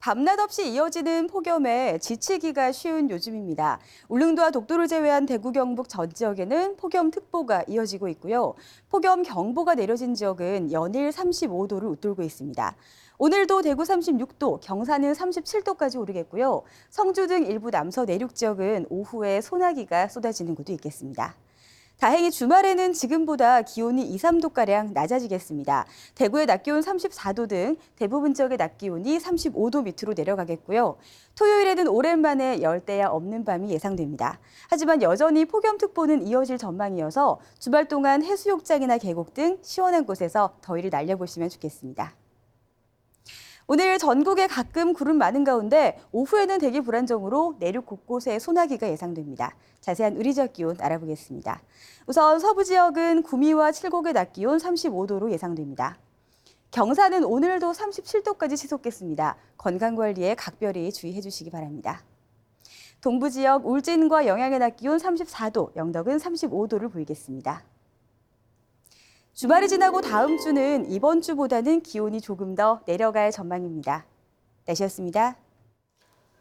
밤낮 없이 이어지는 폭염에 지치기가 쉬운 요즘입니다. 울릉도와 독도를 제외한 대구 경북 전 지역에는 폭염특보가 이어지고 있고요. 폭염 경보가 내려진 지역은 연일 35도를 웃돌고 있습니다. 오늘도 대구 36도, 경산은 37도까지 오르겠고요. 성주 등 일부 남서 내륙 지역은 오후에 소나기가 쏟아지는 곳도 있겠습니다. 다행히 주말에는 지금보다 기온이 2, 3도가량 낮아지겠습니다. 대구의 낮 기온 34도 등 대부분 지역의 낮 기온이 35도 밑으로 내려가겠고요. 토요일에는 오랜만에 열대야 없는 밤이 예상됩니다. 하지만 여전히 폭염특보는 이어질 전망이어서 주말 동안 해수욕장이나 계곡 등 시원한 곳에서 더위를 날려보시면 좋겠습니다. 오늘 전국에 가끔 구름 많은 가운데 오후에는 대기 불안정으로 내륙 곳곳에 소나기가 예상됩니다. 자세한 우리 지역 기온 알아보겠습니다. 우선 서부 지역은 구미와 칠곡의 낮 기온 35도로 예상됩니다. 경산은 오늘도 37도까지 치솟겠습니다. 건강 관리에 각별히 주의해 주시기 바랍니다. 동부 지역 울진과 영양의 낮 기온 34도, 영덕은 35도를 보이겠습니다. 주말이 지나고 다음 주는 이번 주보다는 기온이 조금 더 내려갈 전망입니다. 날씨였습니다.